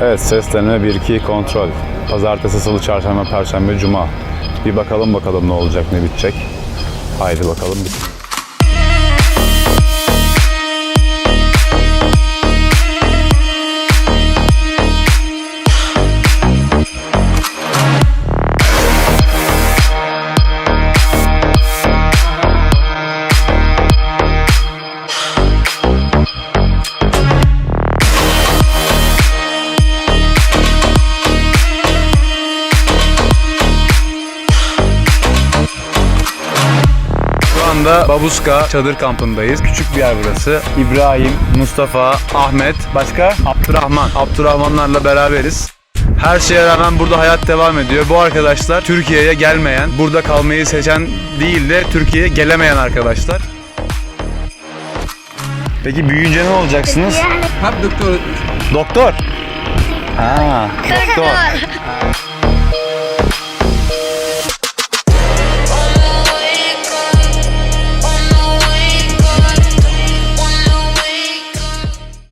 Evet ses deneme 1-2 kontrol. Pazartesi, salı, çarşamba, perşembe, cuma. Bir bakalım bakalım ne olacak ne bitecek. Haydi bakalım bir. Anda Babuska çadır kampındayız. Küçük bir yer burası. İbrahim, Mustafa, Ahmet, başka Abdurrahman. Abdurrahmanlarla beraberiz. Her şeye rağmen burada hayat devam ediyor. Bu arkadaşlar Türkiye'ye gelmeyen, burada kalmayı seçen değil de Türkiye'ye gelemeyen arkadaşlar. Peki büyüyünce ne olacaksınız? Hep doktor Doktor. Ha, doktor.